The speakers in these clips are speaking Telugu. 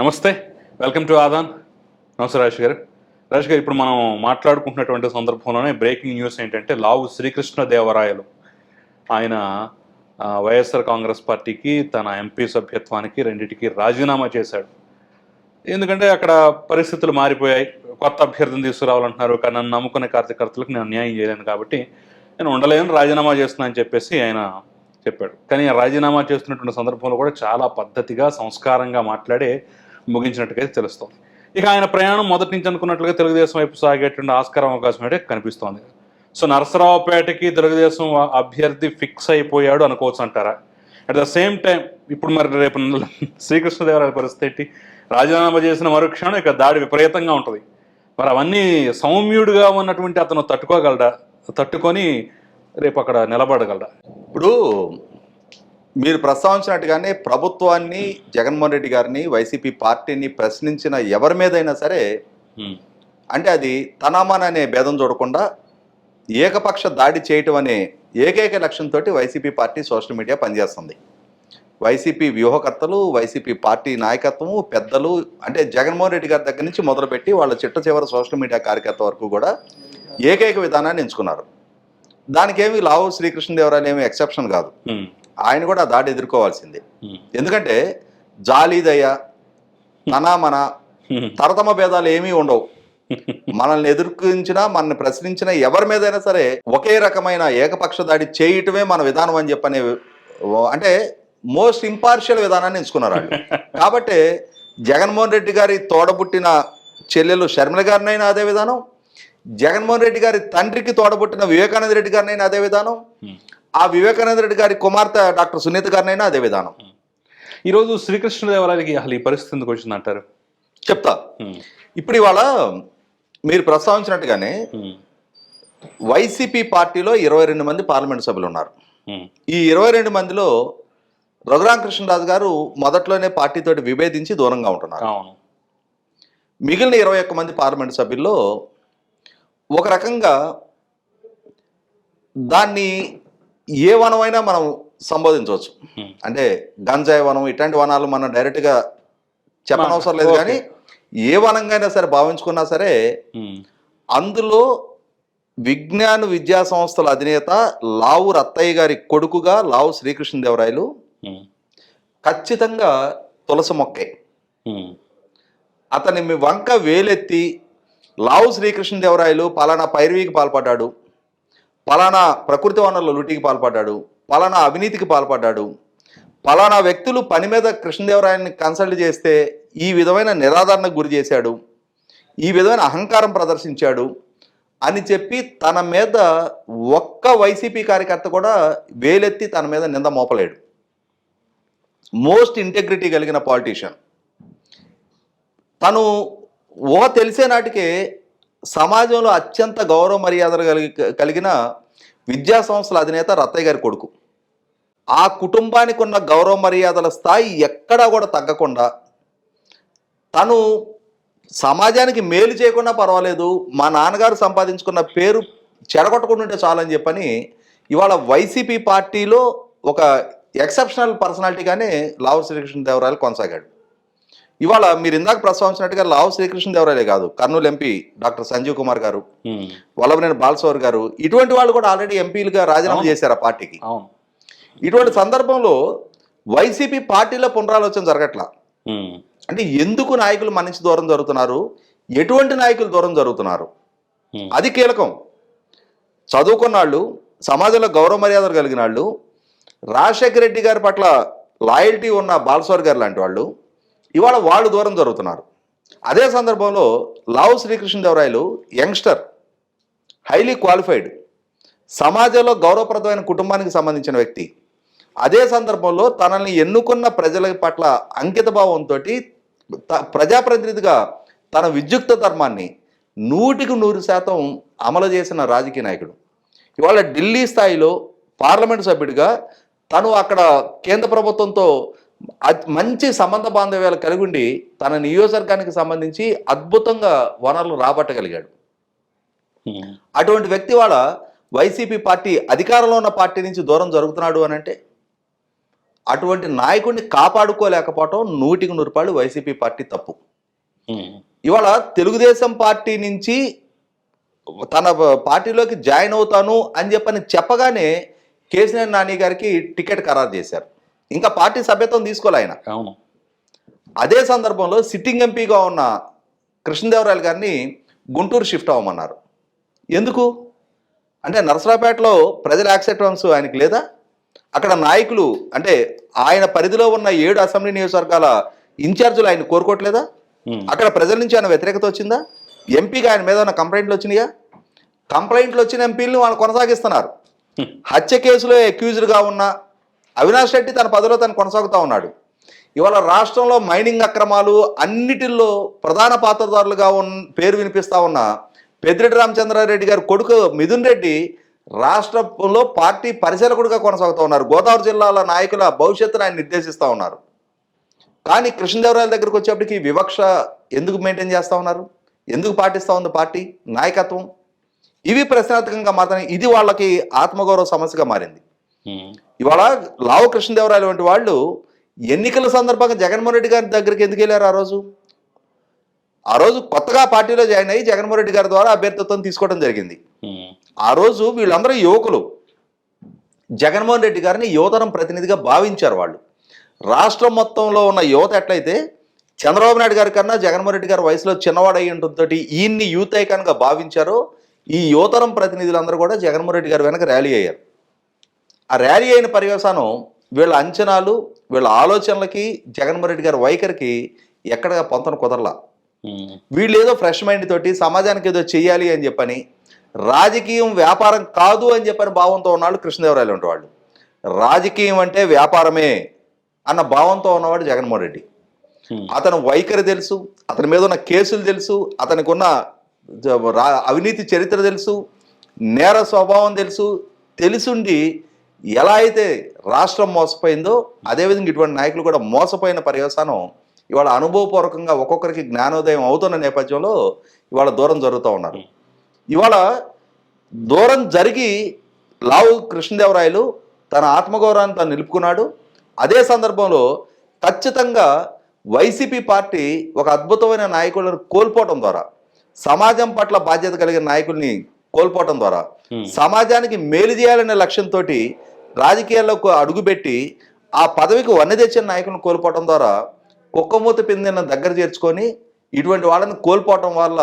నమస్తే వెల్కమ్ టు ఆదాన్. నమస్తే రాజేష్ గారు. రాజేష్ గారు ఇప్పుడు మనం మాట్లాడుకుంటున్నటువంటి సందర్భంలోనే బ్రేకింగ్ న్యూస్ ఏంటంటే లావు శ్రీకృష్ణ దేవరాయలు. ఆయన వైఎస్ఆర్ కాంగ్రెస్ పార్టీకి తన ఎంపీ సభ్యత్వానికి రెండింటికి రాజీనామా చేశాడు. ఎందుకంటే అక్కడ పరిస్థితులు మారిపోయాయి. కొత్త అభ్యర్థిని తీసుకురావాలంటున్నారు. కానీ నన్ను నమ్ముకునే కార్యకర్తలకు నేను న్యాయం చేయలేను కాబట్టి నేను ఉండలేను రాజీనామా చేస్తున్నాను అని చెప్పేసి ఆయన చెప్పాడు. కానీ ఆ రాజీనామా చేస్తున్నటువంటి సందర్భంలో కూడా చాలా పద్ధతిగా సంస్కారంగా మాట్లాడే ముగించినట్టుగా తెలుస్తోంది. ఇక ఆయన ప్రయాణం మొదటి నుంచి అనుకున్నట్లుగా తెలుగుదేశం వైపు సాగేటువంటి ఆస్కారం అవకాశం అయితే కనిపిస్తోంది. సో నరసరావుపేటకి తెలుగుదేశం అభ్యర్థి ఫిక్స్ అయిపోయాడు అనుకోవచ్చు అంటారా? అట్ ద సేమ్ టైం ఇప్పుడు మరి రేపు శ్రీకృష్ణదేవరాయ పరిస్థితి ఏంటి? రాజీనామా చేసిన మరుక్షణం ఇక దాడి విపరీతంగా ఉంటుంది. మరి అవన్నీ సౌమ్యుడిగా ఉన్నటువంటి అతను తట్టుకోగలడా? తట్టుకొని రేపు అక్కడ నిలబడగలడా? ఇప్పుడు మీరు ప్రస్తావించినట్టుగానే ప్రభుత్వాన్ని జగన్మోహన్ రెడ్డి గారిని వైసీపీ పార్టీని ప్రశ్నించిన ఎవరి మీదైనా సరే. అంటే అది తనమన అనే భేదం చూడకుండా ఏకపక్ష దాడి చేయటం అనే ఏకైక లక్ష్యంతో వైసీపీ పార్టీ సోషల్ మీడియా పనిచేస్తుంది వైసీపీ వ్యూహకర్తలు వైసీపీ పార్టీ నాయకత్వము పెద్దలు అంటే జగన్మోహన్ రెడ్డి గారి దగ్గర నుంచి మొదలుపెట్టి వాళ్ళ చిట్ట చివరి సోషల్ మీడియా కార్యకర్త వరకు కూడా ఏకైక విధానాన్ని ఎంచుకున్నారు దానికేమి లావు శ్రీకృష్ణదేవరాయలు ఏమి ఎక్సెప్షన్ కాదు. ఆయన కూడా ఆ దాడి ఎదుర్కోవాల్సిందే. ఎందుకంటే జాలీదయ తన మన హ్మ్. తరతమ భేదాలు ఏమీ ఉండవు మనల్ని ఎదుర్కొంచినా మనల్ని ప్రశ్నించినా ఎవరి మీదైనా సరే ఒకే రకమైన ఏకపక్ష దాడి చేయటమే మన విధానం అని చెప్పనే అంటే మోస్ట్ ఇంపార్షియల్ విధానాన్ని ఎంచుకున్నారు వాళ్ళు కాబట్టి జగన్మోహన్ రెడ్డి గారి తోడబుట్టిన చెల్లెలు షర్మిల గారినైనా అదే విధానం జగన్మోహన్ రెడ్డి గారి తండ్రికి తోడబుట్టిన వివేకానంద రెడ్డి గారినైనా అదే విధానం. ఆ వివేకానంద రెడ్డి గారి కుమార్తె డాక్టర్ సునీత గారినైనా అదే విధానం. ఈరోజు శ్రీకృష్ణదేవరాయలకి అసలు ఈ పరిస్థితి ఎందుకు వచ్చింది అంటారు? చెప్తా. ఇప్పుడు ఇవాళ మీరు ప్రస్తావించినట్టుగానే వైసీపీ పార్టీలో ఇరవై రెండు మంది పార్లమెంట్ సభ్యులు ఉన్నారు ఈ ఇరవై రెండు మందిలో రఘురామకృష్ణరాజు గారు మొదట్లోనే పార్టీతోటి విభేదించి దూరంగా ఉంటున్నారు. మిగిలిన ఇరవై ఒక్క మంది పార్లమెంట్ సభ్యుల్లో ఒక రకంగా దాన్ని ఏ వనమైనా మనం సంబోధించవచ్చు. అంటే గంజాయి వనం ఇట్లాంటి వనాలు మనం డైరెక్ట్గా చెప్పనవసరం లేదు. కానీ ఏ వనంగా అయినా సరే భావించుకున్నా సరే. అందులో విజ్ఞాన విద్యా సంస్థల అధినేత లావు రత్తయ్య గారి కొడుకుగా లావు శ్రీకృష్ణదేవరాయలు. ఖచ్చితంగా తులసి మొక్కే. అతని మీ వంక వేలెత్తి లావు శ్రీకృష్ణదేవరాయలు పలానా పైరవీకి పాల్పడ్డాడు పలానా ప్రకృతి వనరుల లూటికి పాల్పడ్డాడు పలానా అవినీతికి పాల్పడ్డాడు. పలానా వ్యక్తులు పని మీద కృష్ణదేవరాయని కన్సల్ట్ చేస్తే ఈ విధమైన నిరాదరణకు గురి చేశాడు ఈ విధమైన అహంకారం ప్రదర్శించాడు అని చెప్పి తన మీద ఒక్క వైసీపీ కార్యకర్త కూడా వేలెత్తి తన మీద నింద మోపలేడు. మోస్ట్ ఇంటెగ్రిటీ కలిగిన పాలిటీషియన్. తను ఊహ తెలిసే నాటికే సమాజంలో అత్యంత గౌరవ మర్యాదలు కలిగి కలిగిన విద్యా సంస్థల అధినేత రత్తయ్య గారి కొడుకు. ఆ కుటుంబానికి ఉన్న గౌరవ మర్యాదల స్థాయి ఎక్కడా కూడా తగ్గకుండా తను సమాజానికి మేలు చేయకుండా పర్వాలేదు మా నాన్నగారు సంపాదించుకున్న పేరు చెడగొట్టకుండా ఉంటే చాలని చెప్పని ఇవాళ వైసీపీ పార్టీలో ఒక ఎక్సెప్షనల్ పర్సనాలిటీగానే లావు శ్రీకృష్ణదేవరాయలు కొనసాగాడు. ఇవాళ మీరు ఇందాక ప్రస్తావించినట్టుగా లావు శ్రీకృష్ణదేవరాయలే కాదు కర్నూలు ఎంపీ డాక్టర్ సంజీవ్ కుమార్ గారు. వల్లభనేని బాలసోర్ గారు ఇటువంటి వాళ్ళు కూడా ఆల్రెడీ ఎంపీలుగా రాజీనామా చేశారు ఆ పార్టీకి. ఇటువంటి సందర్భంలో వైసీపీ పార్టీలో పునరాలోచన జరగట్లా. అంటే ఎందుకు నాయకులు మన నుంచి దూరం జరుగుతున్నారు? ఎటువంటి నాయకులు దూరం జరుగుతున్నారు. అది కీలకం. చదువుకున్న వాళ్ళు సమాజంలో గౌరవ మర్యాదలు కలిగిన వాళ్ళు రాజశేఖర రెడ్డి గారి పట్ల లాయల్టీ ఉన్న బాలస్వార్ గారు లాంటి వాళ్ళు ఇవాళ వాళ్ళు దూరం జరుగుతున్నారు. అదే సందర్భంలో Lavu Srikrishnadevarayalu youngster highly qualified సమాజంలో గౌరవప్రదమైన కుటుంబానికి సంబంధించిన వ్యక్తి. అదే సందర్భంలో తనల్ని ఎన్నుకున్న ప్రజల పట్ల అంకితభావంతో ప్రజాప్రతినిధిగా తన విద్యుక్త ధర్మాన్ని నూటికి నూరు శాతం అమలు చేసిన రాజకీయ నాయకుడు. ఇవాళ ఢిల్లీ స్థాయిలో పార్లమెంట్ సభ్యుడిగా తను అక్కడ కేంద్ర ప్రభుత్వంతో మంచి సంబంధ బాంధవ్యాలు కలిగి ఉండి తన నియోజకవర్గానికి సంబంధించి అద్భుతంగా వనరులు రాబట్టగలిగాడు. అటువంటి వ్యక్తి వాళ్ళ వైసీపీ పార్టీ అధికారంలో ఉన్న పార్టీ నుంచి దూరం జరుగుతున్నాడు అని అంటే అటువంటి నాయకుడిని కాపాడుకోలేకపోవటం నూటికి నూరు రూపాయలు వైసీపీ పార్టీ తప్పు. ఇవాళ తెలుగుదేశం పార్టీ నుంచి తన పార్టీలోకి జాయిన్ అవుతాను అని చెప్పని చెప్పగానే కేసీఆర్ నాని గారికి టికెట్ ఖరారు చేశారు. ఇంకా పార్టీ సభ్యత్వం తీసుకోలే ఆయన. అవును. అదే సందర్భంలో సిట్టింగ్ ఎంపీగా ఉన్న కృష్ణదేవరాయలు గారిని గుంటూరు షిఫ్ట్ అవ్వమన్నారు. ఎందుకు? అంటే నరసరావుపేటలో ప్రజల యాక్సెప్టెన్స్ ఆయనకి లేదా? అక్కడ నాయకులు అంటే ఆయన పరిధిలో ఉన్న ఏడు అసెంబ్లీ నియోజకవర్గాల ఇన్ఛార్జీలు ఆయన కోరుకోవట్లేదా? అక్కడ ప్రజల నుంచి ఆయన వ్యతిరేకత వచ్చిందా? ఎంపీగా ఆయన మీద ఉన్న కంప్లైంట్లు వచ్చినాయా? కంప్లైంట్లు వచ్చిన ఎంపీలను వాళ్ళు కొనసాగిస్తున్నారు. హత్య కేసులో అక్యూజ్డ్గా ఉన్న అవినాష్ రెడ్డి తన పదవిలో తను కొనసాగుతూ ఉన్నాడు. ఇవాళ రాష్ట్రంలో మైనింగ్ అక్రమాలు అన్నిటిల్లో ప్రధాన పాత్రదారులుగా ఉన్న పేరు వినిపిస్తూ ఉన్న పెద్దిరెడ్డి రామచంద్రారెడ్డి గారి కొడుకు మిథున్ రెడ్డి రాష్ట్రంలో పార్టీ పరిశీలకుడిగా కొనసాగుతూ ఉన్నారు. గోదావరి జిల్లాల నాయకుల భవిష్యత్తును ఆయన నిర్దేశిస్తూ ఉన్నారు. కానీ కృష్ణదేవరాయల దగ్గరకు వచ్చేప్పటికి వివక్ష ఎందుకు మెయింటైన్ చేస్తూ ఉన్నారు? ఎందుకు పాటిస్తూ ఉంది పార్టీ నాయకత్వం? ఇవి ప్రశ్నార్థకంగా మాత్రమే ఇది వాళ్ళకి ఆత్మగౌరవ సమస్యగా మారింది. ఇవాళ లావు కృష్ణదేవరాయలు వంటి వాళ్ళు ఎన్నికల సందర్భంగా జగన్మోహన్ రెడ్డి గారి దగ్గరికి ఎందుకు వెళ్ళారు ఆ రోజు? ఆ రోజు కొత్తగా పార్టీలో జాయిన్ అయ్యి జగన్మోహన్ రెడ్డి గారి ద్వారా అభ్యర్థిత్వం తీసుకోవడం జరిగింది. ఆ రోజు వీళ్ళందరూ యువకులు. జగన్మోహన్ రెడ్డి గారిని యువతరం ప్రతినిధిగా భావించారు వాళ్ళు. రాష్ట్రం మొత్తంలో ఉన్న యువత ఎట్లయితే చంద్రబాబు నాయుడు గారి కన్నా జగన్మోహన్ రెడ్డి గారి వయసులో చిన్నవాడు అయ్యి ఉంటుందో ఈయన్ని యూత్ ఐకాన్గా భావించారో ఈ యువతరం ప్రతినిధులందరూ కూడా జగన్మోహన్ రెడ్డి గారి వెనక ర్యాలీ అయ్యారు. ఆ ర్యాలీ అయిన పర్యవసానం వీళ్ళ అంచనాలు వీళ్ళ ఆలోచనలకి జగన్మోహన్ రెడ్డి గారి వైఖరికి ఎక్కడ పొంతన కుదరలా. వీళ్ళు ఏదో ఫ్రెష్ మైండ్ తోటి సమాజానికి ఏదో చెయ్యాలి అని చెప్పని రాజకీయం వ్యాపారం కాదు అని చెప్పని భావంతో ఉన్నాడు కృష్ణదేవరాయలు వంటి వాళ్ళు రాజకీయం అంటే వ్యాపారమే అన్న భావంతో ఉన్నవాడు జగన్మోహన్ రెడ్డి. అతను వైఖరి తెలుసు అతని మీద ఉన్న కేసులు తెలుసు అతనికి ఉన్న అవినీతి చరిత్ర తెలుసు నేర స్వభావం తెలుసు తెలుసుండి ఎలా అయితే రాష్ట్రం మోసపోయిందో అదేవిధంగా ఇటువంటి నాయకులు కూడా మోసపోయిన పర్యవసానం ఇవాళ అనుభవపూర్వకంగా ఒక్కొక్కరికి జ్ఞానోదయం అవుతున్న నేపథ్యంలో ఇవాళ దూరం జరుగుతూ ఉన్నారు. ఇవాళ దూరం జరిగి లావు కృష్ణదేవరాయలు తన ఆత్మగౌరవాన్ని తను నిలుపుకున్నాడు. అదే సందర్భంలో ఖచ్చితంగా వైసీపీ పార్టీ ఒక అద్భుతమైన నాయకులను కోల్పోవటం ద్వారా సమాజం పట్ల బాధ్యత కలిగిన నాయకుల్ని కోల్పోవటం ద్వారా. సమాజానికి మేలు చేయాలనే లక్ష్యంతో రాజకీయాల్లోకి అడుగుపెట్టి ఆ పదవికి వన్నె తెచ్చిన నాయకులను కోల్పోవటం ద్వారా కుక్కమూత పిందిన దగ్గర చేర్చుకొని ఇటువంటి వాళ్ళని కోల్పోవటం వల్ల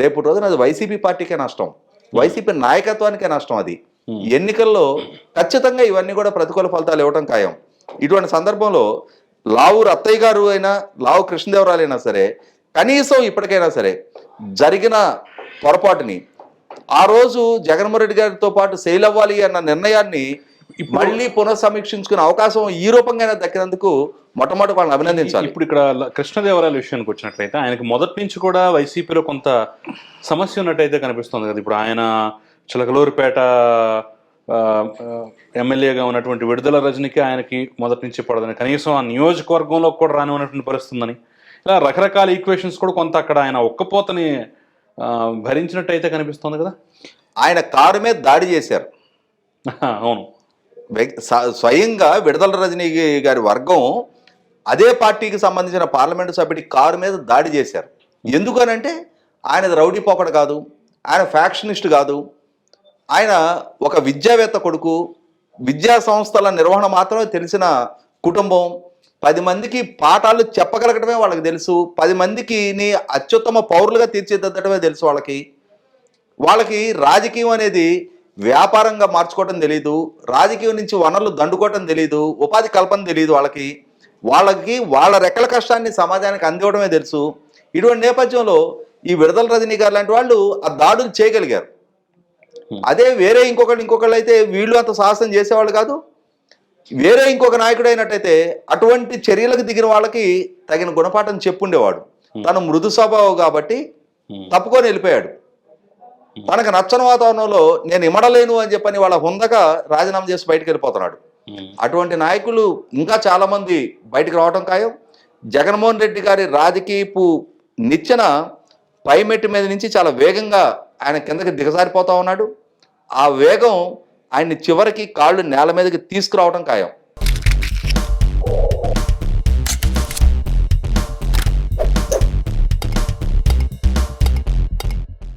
రేపు రోజున అది వైసీపీ పార్టీకే నష్టం. వైసీపీ నాయకత్వానికే నష్టం అది. ఎన్నికల్లో ఖచ్చితంగా ఇవన్నీ కూడా ప్రతికూల ఫలితాలు ఇవ్వటం ఖాయం. ఇటువంటి సందర్భంలో లావు రత్తయ్య గారు అయినా లావు కృష్ణదేవరాయలు అయినా సరే కనీసం ఇప్పటికైనా సరే జరిగిన పొరపాటుని ఆ రోజు జగన్మోహన్ రెడ్డి గారితో పాటు సెయిల్ అవ్వాలి అన్న నిర్ణయాన్ని మళ్ళీ పునఃసమీక్షించుకునే అవకాశం ఈ రూపంగా దక్కినందుకు మొట్టమొదటి వాళ్ళని అభినందించాలి. ఇప్పుడు ఇక్కడ కృష్ణదేవరాయల విషయానికి వచ్చినట్లయితే ఆయనకి మొదటి నుంచి కూడా వైసీపీలో కొంత సమస్య ఉన్నట్టయితే కనిపిస్తుంది కదా. ఇప్పుడు ఆయన చిలకలూరుపేట ఎమ్మెల్యేగా ఉన్నటువంటి విడుదల రజనికి ఆయనకి మొదటి నుంచి పడదని. కనీసం ఆ నియోజకవర్గంలో కూడా రానివ్వనటువంటి పరిస్థితి ఉందని ఇలా రకరకాల ఈక్వేషన్స్ కూడా కొంత అక్కడ ఆయన ఒక్కపోతని భరించినట్టయితే కనిపిస్తుంది కదా? ఆయన కారు మీద దాడి చేశారు. అవును. స్వయంగా విడుదల రజనీ గారి వర్గం అదే పార్టీకి సంబంధించిన పార్లమెంటు సభ్యుడి కారు మీద దాడి చేశారు. ఎందుకనంటే ఆయన రౌడీ పోకడ కాదు ఆయన ఫ్యాక్షనిస్ట్ కాదు ఆయన ఒక విద్యావేత్త కొడుకు విద్యా సంస్థల నిర్వహణ మాత్రమే తెలిసిన కుటుంబం పది మందికి పాఠాలు చెప్పగలగడమే వాళ్ళకి తెలుసు. పది మందికి ని అత్యుత్తమ పౌరులుగా తీర్చిదిద్దడమే తెలుసు వాళ్ళకి. వాళ్ళకి రాజకీయం అనేది వ్యాపారంగా మార్చుకోవటం తెలియదు రాజకీయం నుంచి వనరులు దండుకోవటం తెలియదు ఉపాధి కల్పన తెలియదు వాళ్ళకి. వాళ్ళకి వాళ్ళ రెక్కల కష్టాన్ని సమాజానికి అందివ్వడమే తెలుసు. ఇటువంటి నేపథ్యంలో ఈ విడుదల రజనీ గారు లాంటి వాళ్ళు ఆ దాడులు చేయగలిగారు. అదే వేరే ఇంకొకళ్ళు ఇంకొకళ్ళు అయితే వీళ్ళు అంత సాహసం చేసేవాళ్ళు కాదు. వేరే ఇంకొక నాయకుడు అయినట్టయితే అటువంటి చర్యలకు దిగిన వాళ్ళకి తగిన గుణపాఠం చెప్పుండేవాడు. తను మృదు స్వభావం కాబట్టి తప్పుకొని వెళ్ళిపోయాడు. తనకు నచ్చని వాతావరణంలో నేను ఇమడలేను అని చెప్పని వాళ్ళ హుందగా రాజీనామా చేసి బయటకు వెళ్ళిపోతున్నాడు. అటువంటి నాయకులు ఇంకా చాలా మంది బయటకు రావటం ఖాయం. జగన్మోహన్ రెడ్డి గారి రాజకీయపు నిచ్చెన పైమెట్టు మీద నుంచి చాలా వేగంగా ఆయన కిందకి దిగజారిపోతా ఉన్నాడు. ఆ వేగం ఆయన్ని చివరికి కాళ్ళు నేల మీదకి తీసుకురావడం ఖాయం.